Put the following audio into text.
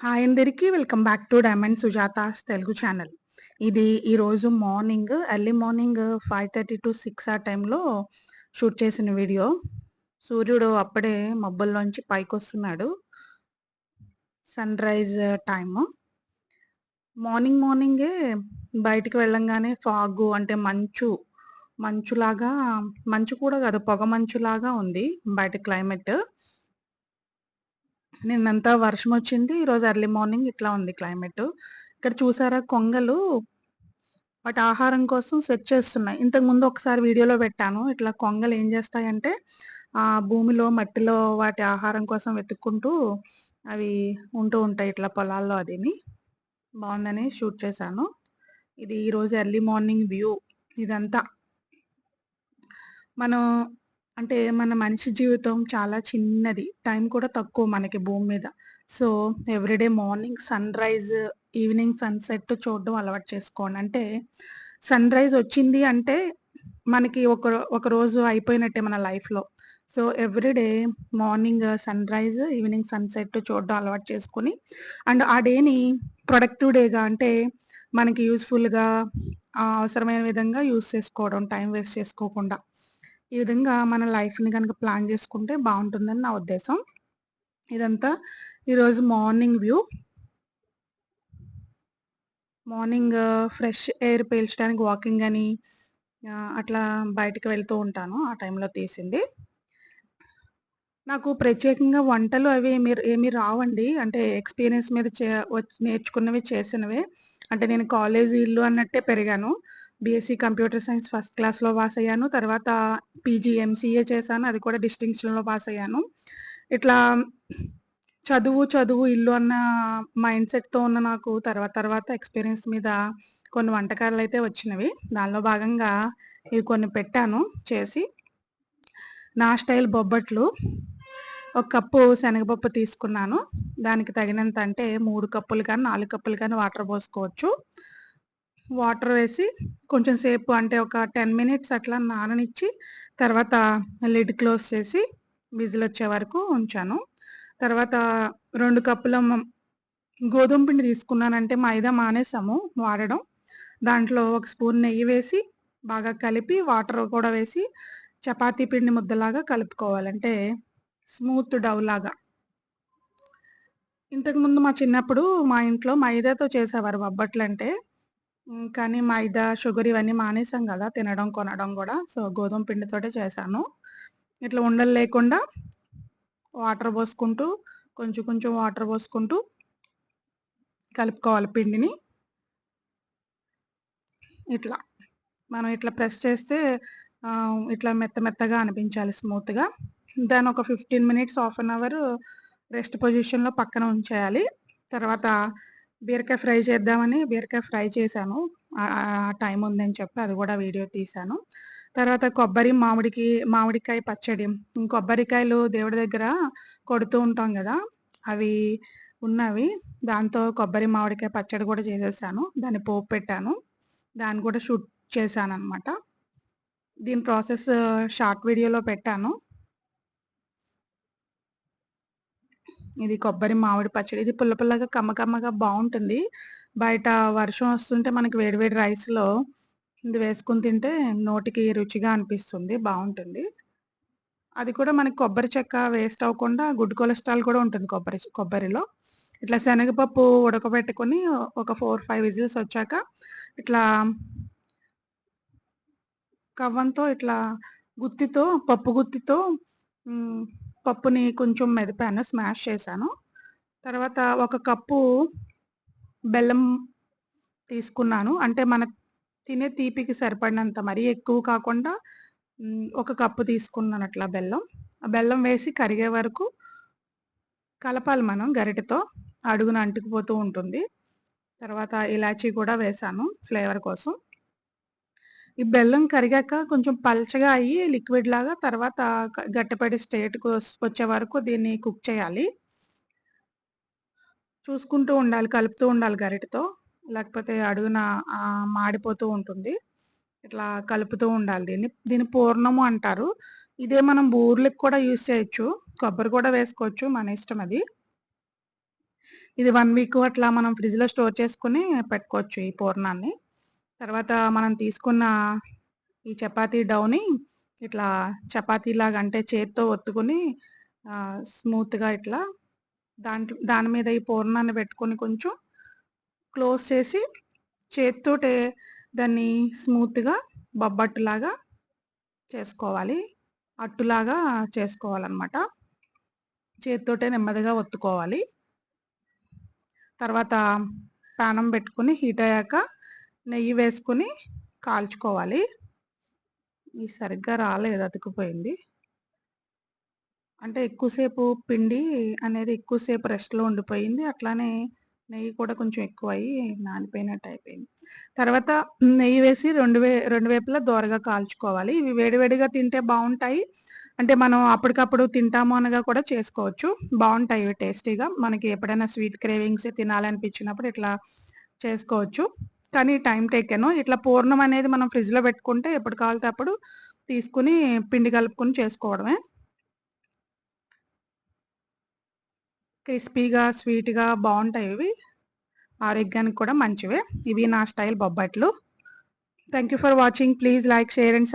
Hi అందరికీ welcome back to diamond Sujatha's Telugu channel. ఇది ఈరోజు morning early morning 5:30 to six ఆ టైంలో షూట్ చేసిన వీడియో. సూర్యుడు అప్పుడే మబ్బుల్లోంచి పైకొస్తున్నాడు. Sunrise time. మార్నింగ్ మార్నింగే బయటికి వెళ్ళంగానే ఫాగు అంటే మంచు, మంచులాగా మంచు కూడా కాదు పొగ మంచులాగా ఉంది బయట క్లైమేట్. నిన్నంతా వర్షం వచ్చింది ఈరోజు ఎర్లీ మార్నింగ్ ఇట్లా ఉంది క్లైమేట్. ఇక్కడ చూసారా కొంగలు వాటి ఆహారం కోసం సెర్చ్ చేస్తున్నాయి. ఇంతకుముందు ఒకసారి వీడియోలో పెట్టాను. ఇట్లా కొంగలు ఏం చేస్తాయంటే ఆ భూమిలో, మట్టిలో వాటి ఆహారం కోసం వెతుక్కుంటూ అవి ఉంటూ ఉంటాయి ఇట్లా పొలాల్లో అదిని. బాగుందని షూట్ చేశాను. ఇది ఈరోజు ఎర్లీ మార్నింగ్ వ్యూ ఇదంతా. మనం అంటే మన మనిషి జీవితం చాలా చిన్నది. టైం కూడా తక్కువ మనకి భూమి మీద. So, everyday morning sunrise evening sunset చూడడం అలవాటు చేసుకోండి. అంటే సన్ రైజ్ వచ్చింది అంటే మనకి ఒక ఒక రోజు అయిపోయినట్టే మన లైఫ్‌లో. So, everyday morning sunrise evening sunset చూడడం అలవాటు చేసుకొని అండ్ ఆ డేని ప్రొడక్టివ్ డేగా అంటే మనకి యూస్ఫుల్గా అవసరమైన విధంగా యూస్ చేసుకోవడం టైం వేస్ట్ చేసుకోకుండా. ఈ విధంగా మన లైఫ్‌ని కనుక ప్లాన్ చేసుకుంటే బాగుంటుందని నా ఉద్దేశం. ఇదంతా ఈరోజు morning view. Morning fresh air పీల్చడానికి walking అని అట్లా బయటికి వెళ్తూ ఉంటాను. ఆ టైంలో తీసింది. నాకు ప్రత్యేకంగా వంటలు అవి ఏమి ఏమి రావండి. అంటే ఎక్స్‌పీరియన్స్ మీద చే నేర్చుకున్నవి చేసినవే. అంటే నేను కాలేజీ ఇల్లు అన్నట్టే పెరిగాను. బీఎస్సీ కంప్యూటర్ సైన్స్ ఫస్ట్ క్లాస్‌లో పాస్ అయ్యాను. తర్వాత పీజీ ఎంసీఏ చేశాను. అది కూడా డిస్టింక్షన్‌లో పాస్ అయ్యాను. ఇట్లా చదువు, చదువు, ఇల్లు అన్న మైండ్ సెట్తో ఉన్న నాకు తర్వాత తర్వాత ఎక్స్‌పీరియన్స్ మీద కొన్ని వంటకాలు అయితే వచ్చినవి. దానిలో భాగంగా ఇవి కొన్ని పెట్టాను చేసి. నా స్టైల్ బొబ్బట్లు. ఒక కప్పు శనగపప్పు తీసుకున్నాను. దానికి తగినంత అంటే మూడు కప్పులు కానీ నాలుగు కప్పులు కానీ వాటర్ పోసుకోవచ్చు. వాటర్ వేసి కొంచెం సేపు అంటే ఒక 10 మినిట్స్ అట్లా నాననిచ్చి తర్వాత లిడ్ క్లోజ్ చేసి విజిలొచ్చే వరకు ఉంచాను. తర్వాత రెండు కప్పుల గోధుమ పిండి తీసుకున్నానంటే మైదా మానేసాము వాడడం. దాంట్లో ఒక స్పూన్ నెయ్యి వేసి బాగా కలిపి వాటర్ కూడా వేసి చపాతీ పిండి ముద్దలాగా కలుపుకోవాలంటే స్మూత్ డౌ లాగా. ఇంతకుముందు మా చిన్నప్పుడు మా ఇంట్లో మైదాతో చేసేవారు బొబ్బట్లు అంటే కానీ మైదా, షుగర్ ఇవన్నీ మానేసాం కదా తినడం, కొనడం కూడా సో, గోధుమ పిండితోటే చేశాను. ఇట్లా ఉండలు లేకుండా వాటర్ పోసుకుంటూ కొంచెం కొంచెం వాటర్ పోసుకుంటూ కలుపుకోవాలి పిండిని. ఇట్లా. మనం ఇట్లా ప్రెస్ చేస్తే ఇట్లా మెత్త మెత్తగా అనిపించాలి స్మూత్‌గా. దాన్ని ఒక 15 minutes, half an hour rest పొజిషన్‌లో పక్కన ఉంచేయాలి. తర్వాత బీరకాయ ఫ్రై చేద్దామని బీరకాయ ఫ్రై చేశాను. టైం ఉందని చెప్పి అది కూడా వీడియో తీశాను. తర్వాత కొబ్బరి, మామిడికి మామిడికాయ పచ్చడి. కొబ్బరికాయలు దేవుడి దగ్గర కొడుతూ ఉంటాం కదా అవి ఉన్నవి. దాంతో కొబ్బరి, మామిడికాయ పచ్చడి కూడా చేసేసాను. దాన్ని పోపు పెట్టాను. దాన్ని కూడా షూట్ చేశాను అనమాట దీని ప్రాసెస్ షార్ట్ వీడియోలో పెట్టాను. ఇది కొబ్బరి, మామిడి పచ్చడి. ఇది పుల్ల పుల్లగా, కమ్మ కమ్మగా బాగుంటుంది బయట వర్షం వస్తుంటే మనకి వేడి వేడి రైస్‌లో ఇది వేసుకుని తింటే నోటికి రుచిగా అనిపిస్తుంది. బాగుంటుంది అది కూడా మనకి కొబ్బరి చెక్క వేస్ట్ అవ్వకుండా గుడ్ కొలెస్ట్రాల్ కూడా ఉంటుంది కొబ్బరి కొబ్బరిలో. ఇట్లా శనగపప్పు ఉడకబెట్టుకొని ఒక 4, 5 విజిల్స్ వచ్చాక ఇట్లా కవ్వంతో ఇట్లా గుత్తితో పప్పు గుత్తితో పప్పుని కొంచెం మెదిపాను. స్మాష్ చేశాను. తర్వాత ఒక కప్పు బెల్లం తీసుకున్నాను. అంటే మన తినే తీపికి సరిపడినంత మరీ ఎక్కువ కాకుండా ఒక కప్పు తీసుకున్నాను అట్లా బెల్లం. ఆ బెల్లం వేసి కరిగే వరకు కలపాలి మనం గరిటతో అడుగున అంటుకుపోతూ ఉంటుంది. తర్వాత ఇలాచీ కూడా వేశాను ఫ్లేవర్ కోసం. ఈ బెల్లం కరిగాక కొంచెం పల్చగా అయ్యి లిక్విడ్ లాగా తర్వాత గట్టిపడి స్టేట్‌కి వచ్చే వరకు దీన్ని కుక్ చేయాలి. చూసుకుంటూ ఉండాలి. కలుపుతూ ఉండాలి గరిటతో లేకపోతే అడుగున మాడిపోతూ ఉంటుంది. ఇట్లా కలుపుతూ ఉండాలి దీన్ని. దీన్ని పూర్ణము అంటారు. ఇదే మనం బూర్లకు కూడా యూజ్ చేయొచ్చు. కొబ్బరి కూడా వేసుకోవచ్చు. మన ఇష్టం అది. ఇది వన్ వీక్ అట్లా మనం ఫ్రిడ్జ్‌లో స్టోర్ చేసుకొని పెట్టుకోవచ్చు ఈ పూర్ణాన్ని. తర్వాత మనం తీసుకున్న ఈ చపాతీ డౌని ఇట్లా చపాతీలాగా అంటే చేత్తో ఒత్తుకొని స్మూత్‌గా ఇట్లా దాంట్లో దాని మీద ఈ పూర్ణాన్ని పెట్టుకొని కొంచెం క్లోజ్ చేసి చేత్తోటే దాన్ని స్మూత్‌గా బొబ్బట్టులాగా చేసుకోవాలి. అట్టులాగా చేసుకోవాలన్నమాట చేత్తోటే నెమ్మదిగా ఒత్తుకోవాలి. తర్వాత పానం పెట్టుకొని హీట్ అయ్యాక నెయ్యి వేసుకొని కాల్చుకోవాలి. ఇది సరిగ్గా రాలేదు అతుకుపోయింది అంటే ఎక్కువసేపు పిండి అనేది ఎక్కువసేపు రెస్ట్‌లో ఉండిపోయింది. అట్లానే నెయ్యి కూడా కొంచెం ఎక్కువయ్యి నానిపోయినట్టు అయిపోయింది. తర్వాత నెయ్యి వేసి రెండు వే రెండు వైపులా దోరగా కాల్చుకోవాలి. ఇవి వేడివేడిగా తింటే బాగుంటాయి అంటే మనం అప్పటికప్పుడు తింటాము అనగా కూడా చేసుకోవచ్చు. బాగుంటాయి ఇవి టేస్టీగా. మనకి ఎప్పుడైనా స్వీట్ క్రేవింగ్స్ తినాలనిపించినప్పుడు ఇట్లా చేసుకోవచ్చు. కానీ టైం టేకెను. ఇట్లా పూర్ణం అనేది మనం ఫ్రిడ్జ్‌లో పెట్టుకుంటే ఎప్పుడు కావాలితే అప్పుడు తీసుకొని పిండి కలుపుకొని చేసుకోవడమే. క్రిస్పీగా, స్వీట్‌గా బాగుంటాయి ఇవి. ఆరోగ్యానికి కూడా మంచివే. ఇవి నా style bobbatlu. Thank you for watching. Please like, share and sub